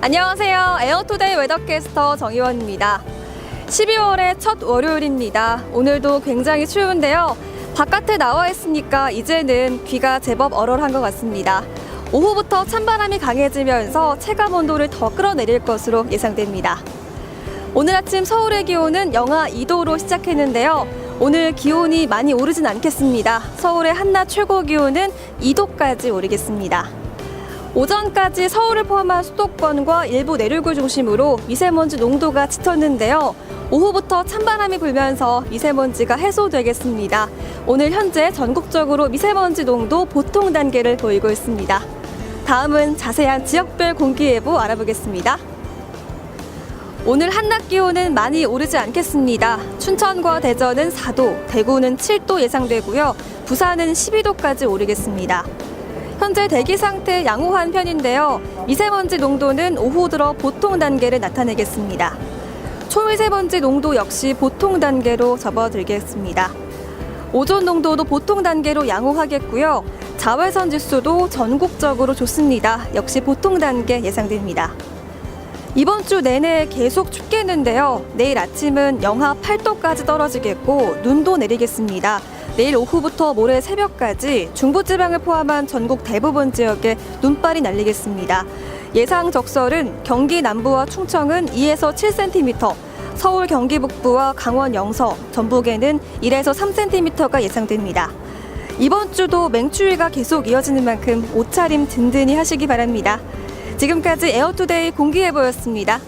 안녕하세요. 에어투데이 웨더캐스터 정희원입니다. 12월의 첫 월요일입니다. 오늘도 굉장히 추운데요. 바깥에 나와 있으니까 이제는 귀가 제법 얼얼한 것 같습니다. 오후부터 찬바람이 강해지면서 체감 온도를 더 끌어내릴 것으로 예상됩니다. 오늘 아침 서울의 기온은 영하 2도로 시작했는데요. 오늘 기온이 많이 오르진 않겠습니다. 서울의 한낮 최고 기온은 2도까지 오르겠습니다. 오전까지 서울을 포함한 수도권과 일부 내륙을 중심으로 미세먼지 농도가 짙었는데요. 오후부터 찬바람이 불면서 미세먼지가 해소되겠습니다. 오늘 현재 전국적으로 미세먼지 농도 보통 단계를 보이고 있습니다. 다음은 자세한 지역별 공기 예보 알아보겠습니다. 오늘 한낮 기온은 많이 오르지 않겠습니다. 춘천과 대전은 4도, 대구는 7도 예상되고요. 부산은 12도까지 오르겠습니다. 현재 대기 상태 양호한 편인데요. 미세먼지 농도는 오후 들어 보통 단계를 나타내겠습니다. 초미세먼지 농도 역시 보통 단계로 접어들겠습니다. 오존 농도도 보통 단계로 양호하겠고요. 자외선 지수도 전국적으로 좋습니다. 역시 보통 단계 예상됩니다. 이번 주 내내 계속 춥겠는데요. 내일 아침은 영하 8도까지 떨어지겠고 눈도 내리겠습니다. 내일 오후부터 모레 새벽까지 중부지방을 포함한 전국 대부분 지역에 눈발이 날리겠습니다. 예상 적설은 경기 남부와 충청은 2에서 7cm, 서울 경기 북부와 강원 영서, 전북에는 1에서 3cm가 예상됩니다. 이번 주도 맹추위가 계속 이어지는 만큼 옷차림 든든히 하시기 바랍니다. 지금까지 에어투데이 공기예보였습니다.